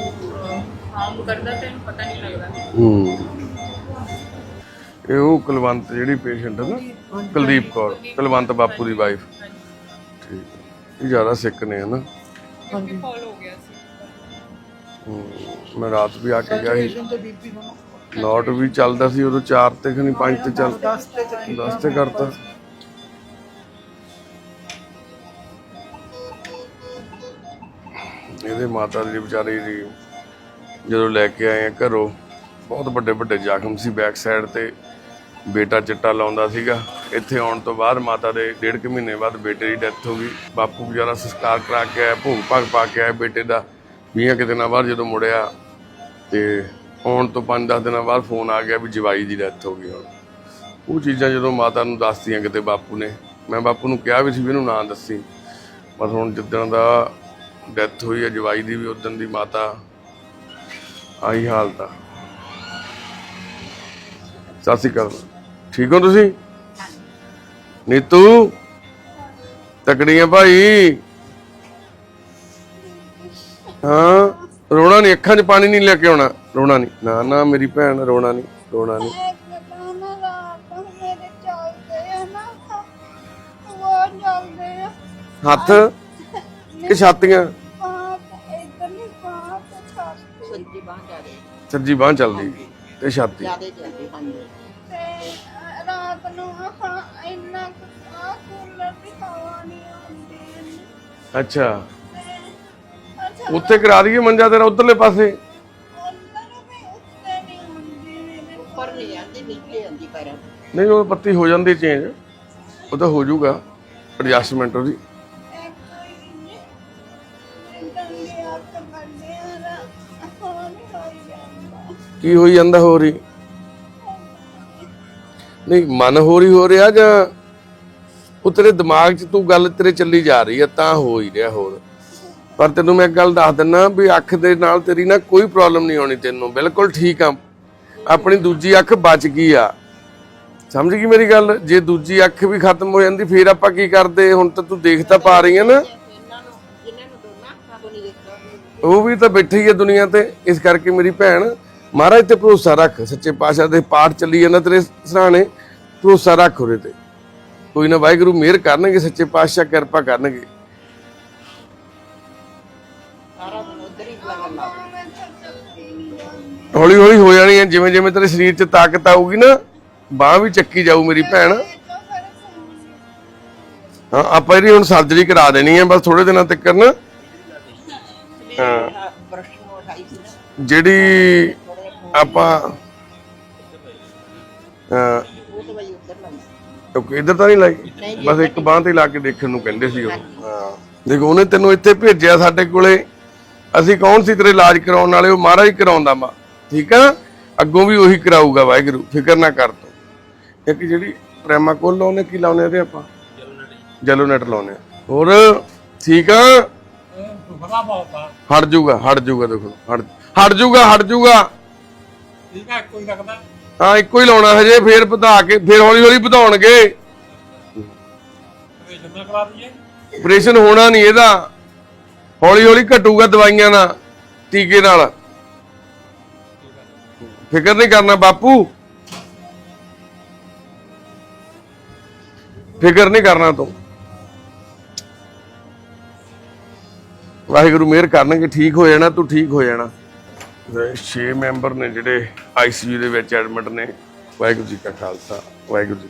ਹਾਰਮ ਕਰਦਾ ਤੇ ਇਹਨੂੰ ਪਤਾ ਨਹੀਂ ਲੱਗਦਾ। ਹੂੰ। ਇਹ ਉਹ ਕੁਲਵੰਤ ਜਿਹੜੀ ਪੇਸ਼ੈਂਟ ਹੈ ਨਾ ਕੁਲਦੀਪ ਕੌਰ ਕੁਲਵੰਤ ਬਾਪੂ ਦੀ ਵਾਈਫ ਠੀਕ ਹੈ। ਇਹ ਜ਼ਿਆਦਾ ਸਿੱਕ ਨੇ ਹਨਾ? ਕਿਉਂਕਿ ਫਾਲ ਹੋ ਗਿਆ ਸੀ। ਹੂੰ, ਮੈਂ ਰਾਤ ਵੀ ਆ ਕੇ ਗਿਆ ਸੀ। ਤੇ ਨੂੰ। ਨੋਟ ਵੀ ਚੱਲਦਾ ਸੀ ਉਦੋਂ 4 ਤੇ ਖਣੀ 5 ਤੇ ਚੱਲ 10 ਤੇ ਚੱਕੀ 10 ਤੇ ਕਰਤਾ। ਇਹਦੇ ਮਾਤਾ ਦੀ ਵਿਚਾਰੀ ਦੀ ਜਦੋਂ ਲੈ ਕੇ ਆਏ ਆ ਘਰੋਂ, ਬਹੁਤ ਵੱਡੇ ਵੱਡੇ ਜ਼ਖਮ ਸੀ ਬੈਕ ਸਾਈਡ ਤੇ। ਬੇਟਾ ਚਿੱਟਾ ਲਾਉਂਦਾ ਸੀਗਾ। ਇੱਥੇ ਆਉਣ ਤੋਂ ਬਾਅਦ ਮਾਤਾ ਦੇ ਡੇਢ ਕੁ ਮਹੀਨੇ ਬਾਅਦ ਬੇਟੇ ਦੀ ਡੈਥ ਹੋ ਗਈ। ਬਾਪੂ ਵਿਚਾਰਾ ਸੰਸਕਾਰ ਕਰਾ ਕੇ ਆਇਆ, ਭੋਗ ਭਾਗ ਪਾ ਕੇ ਆਇਆ ਬੇਟੇ ਦਾ। ਵੀਹਾਂ ਕੁ ਦਿਨਾਂ ਬਾਅਦ ਜਦੋਂ ਮੁੜਿਆ ਤੇ ਆਉਣ ਤੋਂ 5-10 ਦਿਨਾਂ ਬਾਅਦ ਫੋਨ ਆ ਗਿਆ ਵੀ ਜਵਾਈ ਦੀ ਡੈਥ ਹੋ ਗਈ ਹੁਣ। ਉਹ ਚੀਜ਼ਾਂ ਜਦੋਂ ਮਾਤਾ ਨੂੰ ਦੱਸਤੀਆਂ ਕਿਤੇ ਬਾਪੂ ਨੇ, ਮੈਂ ਬਾਪੂ ਨੂੰ ਕਿਹਾ ਵੀ ਸੀ ਵੀ ਇਹਨੂੰ ਨਾ ਦੱਸੀ। ਪਰ ਹੁਣ ਜਿੱਦਾਂ ਦਾ ਡੈਥ ਹੋਈ ਹੈ ਜਵਾਈ ਦੀ ਵੀ ਉਦੋਂ ਦੀ ਮਾਤਾ। ਆਈ ਹਾਲਤ ਆ ਸਤਿ ਸ਼੍ਰੀ ਅਕਾਲ। ਠੀਕ ਹੋ ਤੁਸੀਂ? ਨੀਤੂ? ਤਕੜੀਆਂ ਭਾਈ? ਹਾਂ? ਰੋਣਾ ਨਹੀਂ ਅੱਖਾਂ 'ਚ ਪਾਣੀ ਨਹੀਂ ਲੈ ਕੇ ਆਉਣਾ। ਰੋਣਾ ਨਹੀਂ ਨਾ ਨਾ ਮੇਰੀ ਭੈਣ ਰੋਣਾ ਨਹੀਂ ਰੋਣਾ ਨਹੀਂ ਹੱਥ? ਕਿ ਛਾਤੀਆਂ? ਬਾਤ ਇਧਰ ਨਹੀਂ ਬਾਤ ਛੱਡ ਸੱਜੀ ਬਾਂਹ ਜਾ ਰਹੀ। ਸੱਜੀ ਬਾਹ ਚੱਲਦੀ ਤੇ ਛਾਤੀ। ਜਿਆਦੇ ਜਾਂਦੀ ਹਾਂਜੀ। ਤੇ ਅਹ, ਰਾਤ ਨੂੰ ਆਹ ਇੰਨਾ ਕੁ ਆਹ ਕੂਲਰ ਦੀ ਹਵਾ ਨਹੀਂ ਆਉਂਦੀ। ਇੰਨੀ। ਅੱਛਾ। ਤੇ ਉੱਥੇ ਕਰਾ ਦਈਏ ਮੰਜਾ ਤੇਰਾ ਉਧਰਲੇ ਪਾਸੇ? ਅੰਦਰ ਵੀ ਉੱਤੇ ਨਹੀਂ ਹੁੰਦੀ ਮੇਰੇ ਉੱਪਰ ਨਹੀਂ ਜਾਂਦੀ ਨੀਚੇ ਜਾਂਦੀ ਪਰ। ਨਹੀਂ ਉਹ ਪੱਤੀ ਹੋ ਜਾਂਦੀ ਚੇਂਜ ਉਹ ਤਾਂ ਹੋ ਜਾਊਗਾ। ਐਡਜਸਟਮੈਂਟ ਉਹਦੀ। ਕੀ ਹੋਈ ਜਾਂਦਾ ਹੋ ਰਹੀ ਨਹੀਂ, ਮਨ ਹੋ ਰਹੀ ਹੋ ਰਿਹਾ ਜਾਂ ਉਹ ਤੇਰੇ ਦਿਮਾਗ 'ਚ ਤੂੰ ਗੱਲ ਤੇਰੇ ਚੱਲੀ ਜਾ ਰਹੀ ਹੈ ਤਾਂ ਹੋ ਹੀ ਰਿਹਾ ਹੋਰ। ਪਰ ਤੈਨੂੰ ਮੈਂ ਇੱਕ ਗੱਲ ਦੱਸ ਦਿੰਨਾ ਵੀ ਅੱਖ ਦੇ ਨਾਲ ਤੇਰੀ ਨਾ ਕੋਈ ਪ੍ਰੋਬਲਮ ਨਹੀਂ ਆਉਣੀ ਤੈਨੂੰ, ਬਿਲਕੁਲ ਠੀਕ ਆ। ਆਪਣੀ ਦੂਜੀ ਅੱਖ ਬਚ ਗਈ ਆ। ਸਮਝ ਗਈ ਮੇਰੀ ਗੱਲ? ਜੇ ਦੂਜੀ ਅੱਖ ਵੀ ਖਤਮ ਹੋ ਜਾਂਦੀ, ਫੇਰ ਆਪਾਂ ਕੀ ਕਰਦੇ? ਹੁਣ ਤਾਂ ਤੂੰ ਦੇਖ ਤਾਂ ਪਾ ਰਹੀ ਹੈ ਨਾ। ਉਹ ਵੀ ਤਾਂ ਬੈਠੀ ਹੀ ਹੈ ਦੁਨੀਆ ਤੇ, ਇਸ ਕਰਕੇ ਮੇਰੀ ਭੈਣ ਮਹਾਰਾਜ ਤੇ ਭਰੋਸਾ ਰੱਖ ਸੱਚੇ ਪਾਤਸ਼ਾਹ ਦੇ ਪਾਠ ਚੱਲੀ ਜਾਂਦਾ ਤੇਰੇ ਸਰਾਣੇ ਭਰੋਸਾ ਰੱਖ ਉਹਦੇ ਤੇ। ਕੋਈ ਨਾ ਵਾਹਿਗੁਰੂ ਮਿਹਰ ਕਰਨਗੇ ਸੱਚੇ ਪਾਤਸ਼ਾਹ ਕਿਰਪਾ ਕਰਨਗੇ। ਹੀ ਹੌਲੀ ਹੌਲੀ ਹੋ ਜਾਣੀ ਹੈ ਜਿਵੇਂ ਜਿਵੇਂ ਤੇਰੇ ਸਰੀਰ 'ਚ ਤਾਕਤ ਆਊਗੀ ਨਾ ਬਾਹ ਵੀ ਚੱਕੀ ਜਾਊ ਮੇਰੀ ਭੈਣ। ਹਾਂ ਆਪਾਂ ਇਹਦੀ ਹੁਣ ਸਰਜਰੀ ਕਰਾ ਦੇਣੀ ਹੈ ਬਸ ਥੋੜੇ ਦਿਨਾਂ ਤੱਕ ਨਾ। ਸਵੇਰੇ ਬਰਸ਼ ਨੂੰ ਉਠਾਈ ਸੀ ਨਾ। ਜਿਹੜੀ ਆਪਾਂ ਉਹ ਤਾਂ ਬਈ ਉਧਰ ਇਧਰ ਤਾਂ ਨਹੀਂ ਲਾਈ। ਬਸ ਇੱਕ ਬਾਹ ਤੇ ਲਾ ਕੇ ਦੇਖਣ ਨੂੰ ਕਹਿੰਦੇ ਸੀ ਉਹ। ਹਾਂ। ਦੇਖੋ ਉਹਨੇ ਤੈਨੂੰ ਇੱਥੇ ਭੇਜਿਆ ਸਾਡੇ ਕੋਲੇ। ਅਸੀਂ ਕੌਣ ਸੀ ਤੇਰੇ ਇਲਾਜ ਕਰਾਉਣ ਵਾਲੇ? ਉਹ ਮਹਾਰਾਜ ਕਰਾਉਂਦਾ ਮਾ। ਠੀਕ ਆ ਅੱਗੋਂ ਵੀ ਉਹੀ ਕਰਾਊਗਾ ਵਾਹਿਗੁਰੂ। ਫਿਕਰ ਨਾ ਕਰ ਤੂੰ। ਇੱਕ ਜਿਹੜੀ ਪ੍ਰੇਮਾ ਕੋਲ ਲਾਉਨੇ ਕੀ ਲਾਉਨੇ ਇਹਦੇ ਆਪਾਂ? ਜੈਲੋ ਨੈਟ ਲਾਉਨੇ ਹੋਰ ਠੀਕ ਆ? ਬੜਾ ਬਹੁਤ ਆ। ਹਟ ਜਾਊਗਾ ਹਟ ਜਾਊਗਾ ਦੇਖੋ। ਹਟ ਹਟ ਜਾਊਗਾ ਹਟ ਜਾਊਗਾ ਠੀਕ ਹੈ ਕੋਈ ਲੱਗਦਾ ਹਾਂ ਇੱਕੋ ਹੀ ਲਾਉਣਾ ਹਜੇ ਫੇਰ ਵਧਾ ਕੇ ਫੇਰ ਹੌਲੀ ਹੌਲੀ ਵਧਾਉਣਗੇ ਕਰਾ ਦਈਏ। ਆਪਰੇਸ਼ਨ ਹੋਣਾ ਨਹੀਂ ਇਹਦਾ। ਹੌਲੀ ਹੌਲੀ ਘਟੂਗਾ ਦਵਾਈਆਂ ਨਾਲ ਟੀਕੇ ਨਾਲ। ਫਿਕਰ ਨਹੀਂ ਕਰਨਾ ਬਾਪੂ। ਫਿਕਰ ਨਹੀਂ ਕਰਨਾ ਤੂੰ। ਵਾਹਿਗੁਰੂ ਮਿਹਰ ਕਰਨਗੇ ਠੀਕ ਹੋ ਜਾਣਾ ਤੂੰ ਠੀਕ ਹੋ ਜਾਣਾ। 6 ਮੈਂਬਰ ਨੇ ਜਿਹੜੇ ਆਈਸੀਯੂ ਦੇ ਵਿੱਚ ਐਡਮਿਟ ਨੇ। ਵਾਹਿਗੁਰੂ ਜੀ ਕਾ ਖਾਲਸਾ, ਵਾਹਿਗੁਰੂ ਜੀ